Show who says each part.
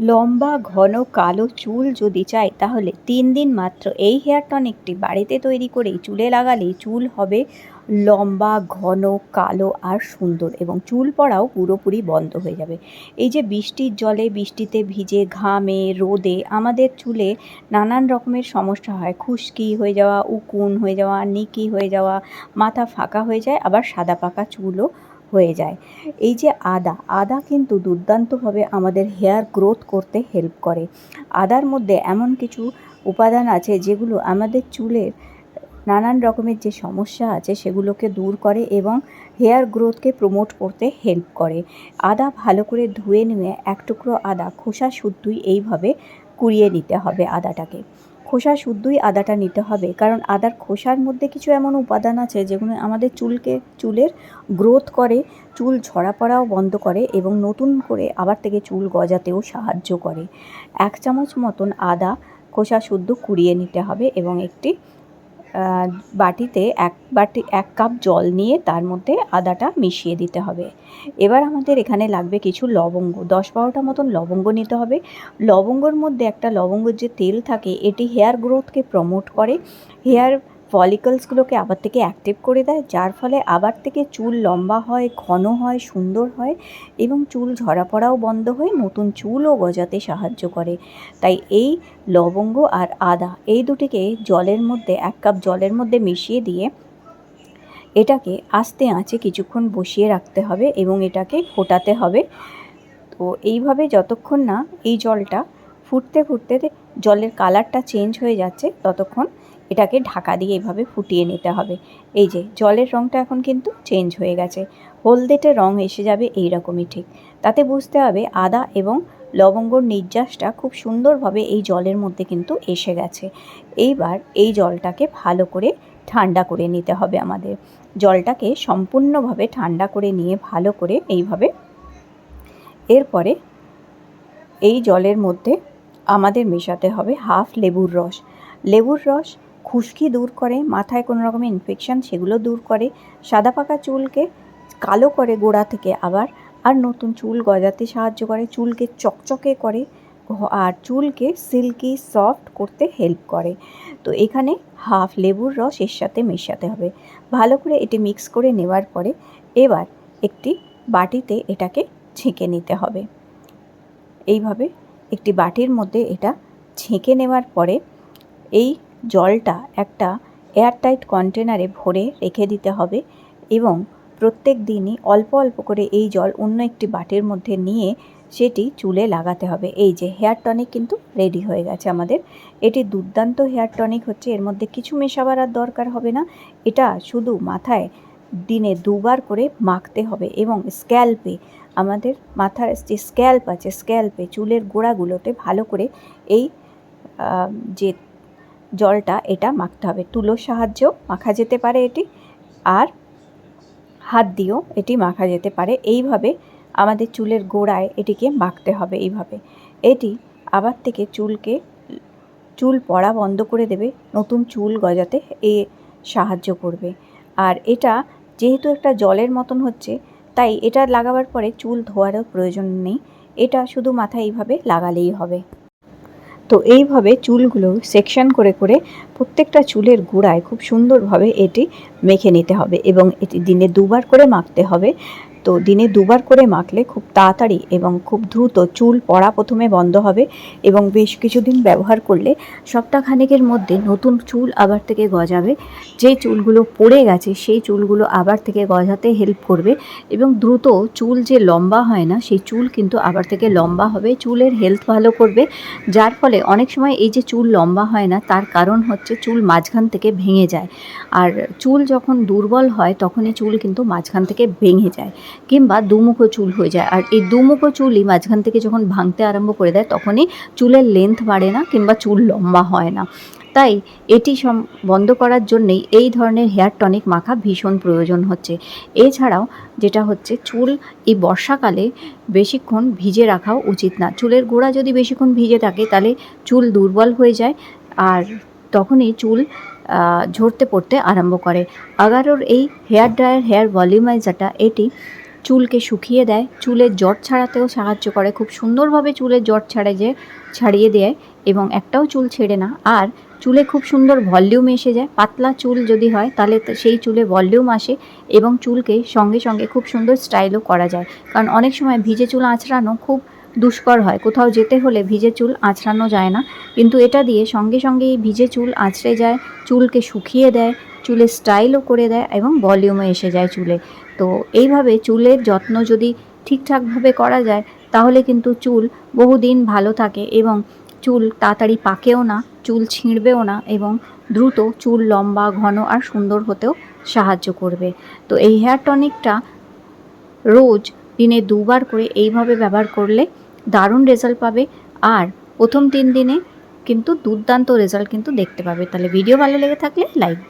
Speaker 1: লম্বা, ঘন, কালো চুল যদি চাই, তাহলে তিন দিন মাত্র এই হেয়ার টনিকটি বাড়িতে তৈরি করেই চুলে লাগালেই চুল হবে লম্বা, ঘন, কালো আর সুন্দর এবং চুল পড়াও পুরোপুরি বন্ধ হয়ে যাবে। এই যে বৃষ্টির জলে বৃষ্টিতে ভিজে, ঘামে, রোদে আমাদের চুলে নানান রকমের সমস্যা হয়। খুশকি হয়ে যাওয়া, উকুন হয়ে যাওয়া, নিকি হয়ে যাওয়া, মাথা ফাঁকা হয়ে যায়, আবার সাদা পাকা চুলও হয়ে যায়। এই যে আদা আদা কিন্তু দুর্দান্তভাবে আমাদের হেয়ার গ্রোথ করতে হেল্প করে। আদার মধ্যে এমন কিছু উপাদান আছে যেগুলো আমাদের চুলের নানান রকমের যে সমস্যা আছে সেগুলোকে দূর করে এবং হেয়ার গ্রোথকে প্রমোট করতে হেল্প করে। আদা ভালো করে ধুয়ে নিয়ে এক টুকরো আদা খোসা শুদ্ধই এইভাবে কুড়িয়ে নিতে হবে আদাটাকে। খোসা শুদ্ধই আদাটা নিতে হবে। কারণ আদার খোসার মধ্যে কিছু এমন উপাদান আছে যেগুলো আমাদের চুলকে, চুলের গ্রোথ করে, চুল ঝরা পড়াও বন্ধ করে এবং নতুন করে আবার থেকে চুল গজাতেও সাহায্য করে। এক চামচ মতন আদা খোসা শুদ্ধ কুড়িয়ে নিতে হবে এবং একটি বাটিতে এক বাটি, এক কাপ জল নিয়ে তার মধ্যে আদাটা মিশিয়ে দিতে হবে। এবার আমাদের এখানে লাগবে কিছু লবঙ্গ। দশ বারোটা মতন লবঙ্গ নিতে হবে। লবঙ্গর মধ্যে একটা লবঙ্গর যে তেল থাকে, এটি হেয়ার গ্রোথকে প্রমোট করে। হেয়ার ফলিকলসগুলোকে আবার থেকে অ্যাক্টিভ করে দেয়, যার ফলে আবার থেকে চুল লম্বা হয়, ঘন হয়, সুন্দর হয় এবং চুল ঝরা পড়াও বন্ধ হয়ে নতুন চুলও গজাতে সাহায্য করে। তাই এই লবঙ্গ আর আদা এই দুটিকে জলের মধ্যে, এক কাপ জলের মধ্যে মিশিয়ে দিয়ে এটাকে আস্তে আঁচে কিছুক্ষণ বসিয়ে রাখতে হবে এবং এটাকে ফোটাতে হবে। তো এইভাবে যতক্ষণ না এই জলটা ফুটতে ফুটতে জলের কালারটা চেঞ্জ হয়ে যাচ্ছে ততক্ষণ এটাকে ঢাকা দিয়ে এভাবে ফুটিয়ে নিতে হবে। এই যে জলের রঙটা এখন কিন্তু চেঞ্জ হয়ে গেছে। হলদেটে রং এসে যাবে এই রকমই ঠিক। তাতে বুঝতে হবে আদা এবং লবঙ্গর নির্যাসটা খুব সুন্দরভাবে এই জলের মধ্যে কিন্তু এসে গেছে। এইবার এই জলটাকে ভালো করে ঠান্ডা করে নিতে হবে আমাদের। জলটাকে সম্পূর্ণভাবে ঠান্ডা করে নিয়ে ভালো করে এইভাবে এরপরে এই জলের মধ্যে আমাদের মেশাতে হবে হাফ লেবুর রস। লেবুর রস খুশকি দূর করে, মাথায় কোনো রকমের ইনফেকশান সেগুলো দূর করে, সাদা পাকা চুলকে কালো করে গোড়া থেকে আবার, আর নতুন চুল গজাতে সাহায্য করে, চুলকে চকচকে করে, আর চুলকে সিল্কি সফট করতে হেল্প করে। তো এখানে হাফ লেবুর রস এর সাথে মেশাতে হবে। ভালো করে এটি মিক্স করে নেওয়ার পরে এবার একটি বাটিতে এটাকে ছেঁকে নিতে হবে। এইভাবে একটি বাটির মধ্যে এটা ছেঁকে নেওয়ার পরে এই জলটা একটা এয়ারটাইট কন্টেনারে ভরে রেখে দিতে হবে এবং প্রত্যেক দিনই অল্প অল্প করে এই জল অন্য একটি বাটির মধ্যে নিয়ে সেটি চুলে লাগাতে হবে। এই যে হেয়ার টনিক কিন্তু রেডি হয়ে গেছে আমাদের। এটি দুর্দান্ত হেয়ার টনিক হচ্ছে, এর মধ্যে কিছু মেশাবার আর দরকার হবে না। এটা শুধু মাথায় দিনে দুবার করে মাখতে হবে এবং স্ক্যাল্পে আমাদের মাথার যে স্ক্যাল্প আছে, স্ক্যাল্পে চুলের গোড়াগুলোতে ভালো করে এই যে জলটা এটা মাখতে হবে। তুলোর সাহায্যেও মাখা যেতে পারে এটি আর হাত দিয়েও এটি মাখা যেতে পারে। এইভাবে আমাদের চুলের গোড়ায় এটিকে মাখতে হবে এইভাবে। এটি আবার থেকে চুলকে, চুল পড়া বন্ধ করে দেবে, নতুন চুল গজাতে এ সাহায্য করবে। আর এটা যেহেতু একটা জলের মতন হচ্ছে, তাই এটা লাগাবার পরে চুল ধোয়ারও প্রয়োজন নেই। এটা শুধু মাথায় এইভাবে লাগালেই হবে। তো এইভাবে চুলগুলো সেকশন করে করে প্রত্যেকটা চুলের গোড়ায় খুব সুন্দরভাবে এটি মেখে নিতে হবে এবং এটি দিনে দুবার করে মাখতে হবে। তো দিনে দুবার করে মাখলে খুব তাড়াতাড়ি এবং খুব দ্রুত চুল পড়া প্রথমে বন্ধ হবে এবং বেশ কিছুদিন ব্যবহার করলে সপ্তাহখানেকের মধ্যে নতুন চুল আবার থেকে গজাবে। যে চুলগুলো পড়ে গেছে, সেই চুলগুলো আবার থেকে গজাতে হেল্প করবে এবং দ্রুত চুল যে লম্বা হয় না, সেই চুল কিন্তু আবার থেকে লম্বা হবে। চুলের হেলথ ভালো করবে, যার ফলে অনেক সময় এই যে চুল লম্বা হয় না, তার কারণ হচ্ছে চুল মাঝখান থেকে ভেঙে যায়। আর চুল যখন দুর্বল হয়, তখনই চুল কিন্তু মাঝখান থেকে ভেঙে যায়। কিংবা দুমুখো চুল হয়ে যায়। আর এই দুমুখো চুলই মাঝখান থেকে যখন ভাঙতে আরম্ভ করে দেয়, তখনই চুলের লেন্থ বাড়ে না কিংবা চুল লম্বা হয় না। তাই এটি বন্ধ করার জন্যেই এই ধরনের হেয়ার টনিক মাখা ভীষণ প্রয়োজন হচ্ছে। এছাড়াও যেটা হচ্ছে, চুল এই বর্ষাকালে বেশিক্ষণ ভিজে রাখাও উচিত না। চুলের গোড়া যদি বেশিক্ষণ ভিজে থাকে, তাহলে চুল দুর্বল হয়ে যায় আর তখনই চুল ঝরতে পড়তে আরম্ভ করে। আগারোর এই হেয়ার ড্রায়ার, হেয়ার ভলিউমাইজারটা এটি চুলকে শুকিয়ে দেয়। চুলের জট ছাড়াতেও সাহায্য করে। খুব সুন্দরভাবে চুলের জট ছাড়ে যে, ছাড়িয়ে দেয় এবং একটাও চুল ছেড়ে না। আর চুলে খুব সুন্দর ভলিউম এসে যায়। পাতলা চুল যদি হয়, তাহলে সেই চুলে ভলিউম আসে এবং চুলকে সঙ্গে সঙ্গে খুব সুন্দর স্টাইলও করা যায়। কারণ অনেক সময় ভিজে চুল আঁচড়ানো খুব দুষ্কর হয়। কোথাও যেতে হলে ভিজে চুল আঁচড়ানো যায় না। কিন্তু এটা দিয়ে সঙ্গে সঙ্গে এই ভিজে চুল আঁচড়ে যায়, চুলকে শুকিয়ে দেয় চুলে স্টাইলও করে দেয় এবং ভলিউমও এসে যায় চুলে। তো এইভাবে চুলের যত্ন যদি ঠিকঠাকভাবে করা যায়, তাহলে কিন্তু চুল বহুদিন ভালো থাকে এবং চুল তাড়াতাড়ি পাকেও না, চুল ছিঁড়বেও না এবং দ্রুত চুল লম্বা, ঘন আর সুন্দর হতেও সাহায্য করবে। তো এই হেয়ার টনিকটা রোজ দিনে দুবার করে এইভাবে ব্যবহার করলে দারুণ রেজাল্ট পাবে আর প্রথম তিন দিনে কিন্তু দুর্দান্ত রেজাল্ট কিন্তু দেখতে পাবে। তাহলে ভিডিও ভালো লেগে থাকলে লাইক দিন